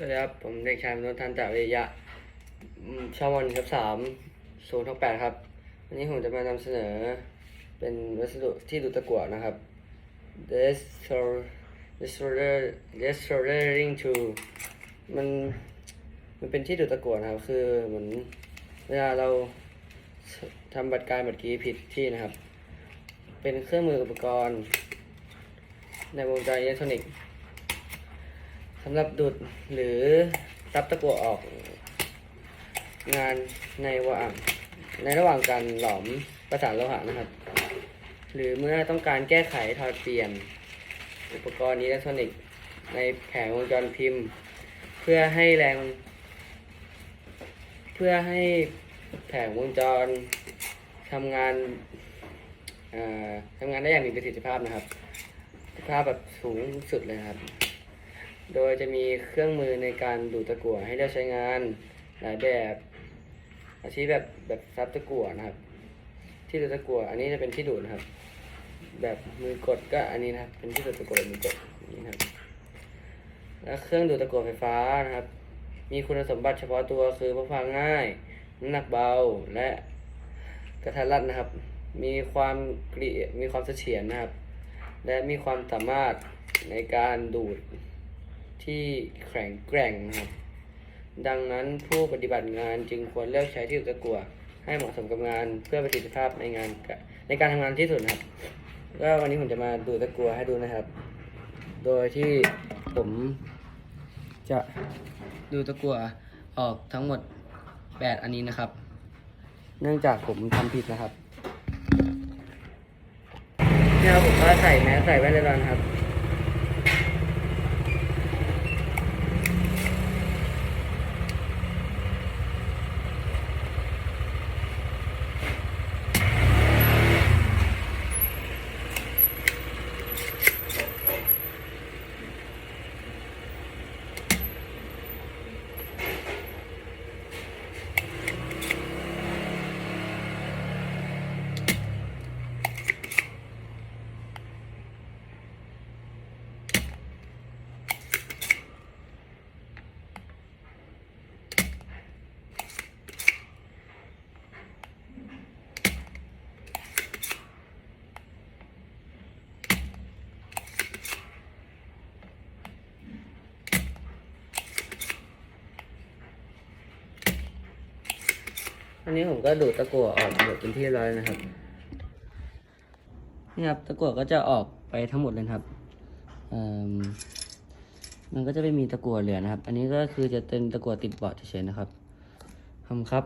สวัสดีครับ ผมเด็กชายมนุษย์ทันตะวิยะช่องวันครับสามศูนย์หกแปดครับ วันนี้ผมจะมานำเสนอ เป็นวัสดุที่ดูดตะกั่วนะครับ Destor Destroyer Destroying Tool มันมันเป็นที่ดูดตะกั่วนะครับ คือเหมือนเวลาเราทำบัตรการบัตรกีผิดที่นะครับ เป็นเครื่องมืออุปกรณ์ ในวงจรอิเล็กทรอนิกส์ำหรับดูดหรือรับตะกั่วออก งานในว่างในระหว่างการหลอมประสานโลหะนะครับ หรือเมื่อต้องการแก้ไขถอดเปลี่ยน อุปกรณ์อิเล็กทรอนิกส์ในแผงวงจรพิมพ์ เพื่อให้แรง เพื่อให้แผงวงจรทำงานเอ่อทำงานได้อย่างมีประสิทธิภาพนะครับประสิทธิภาพแบบสูงสุดเลยครับ โดยจะมีเครื่องมือในการดูดตะกั่วให้เลือกใช้งานหลายแบบ อาชีพแบบแบบซับตะกั่วนะครับ ที่ดูดตะกั่วอันนี้จะเป็นที่ดูดนะครับ แบบมือกดก็อันนี้นะครับ เป็นที่ดูดตะกั่วมือกดนี่นะครับ แล้วเครื่องดูดตะกั่วไฟฟ้านะครับ มีคุณสมบัติเฉพาะตัวคือพกพาง่าย น้ำหนักเบาและกระทัดรัดนะครับ มีความกรีมีความเสถียรนะครับ และมีความสามารถในการดูด ที่แข็งแกร่งนะครับดังนั้นผู้ปฏิบัติงานจึงควรเลือกใช้ที่ดูดตะกัวให้เหมาะสมกับงานเพื่อประสิทธิภาพในงานในการทำงานที่สุดครับก็วันนี้ผมจะมาดูตะกัวให้ดูนะครับ โดยที่ผมจะดูตะกัวออกทั้งหมด8อันนี้นะครับ เนื่องจากผมทำผิดนะครับเนี่ยครับผมก็ใส่แมสใส่แว่นเรียบร้อยนะครับ อันนี้ผมก็ดูดตะกั่วออกหมดเป็นที่ร้อยนะครับ นี่ครับตะกั่วก็จะออกไปทั้งหมดเลยครับมมันก็จะไม่มีตะกั่วเหลือนะครับ อันนี้ก็คือจะเป็นตะกั่วติดเบาะเฉยๆนะครับทำครับ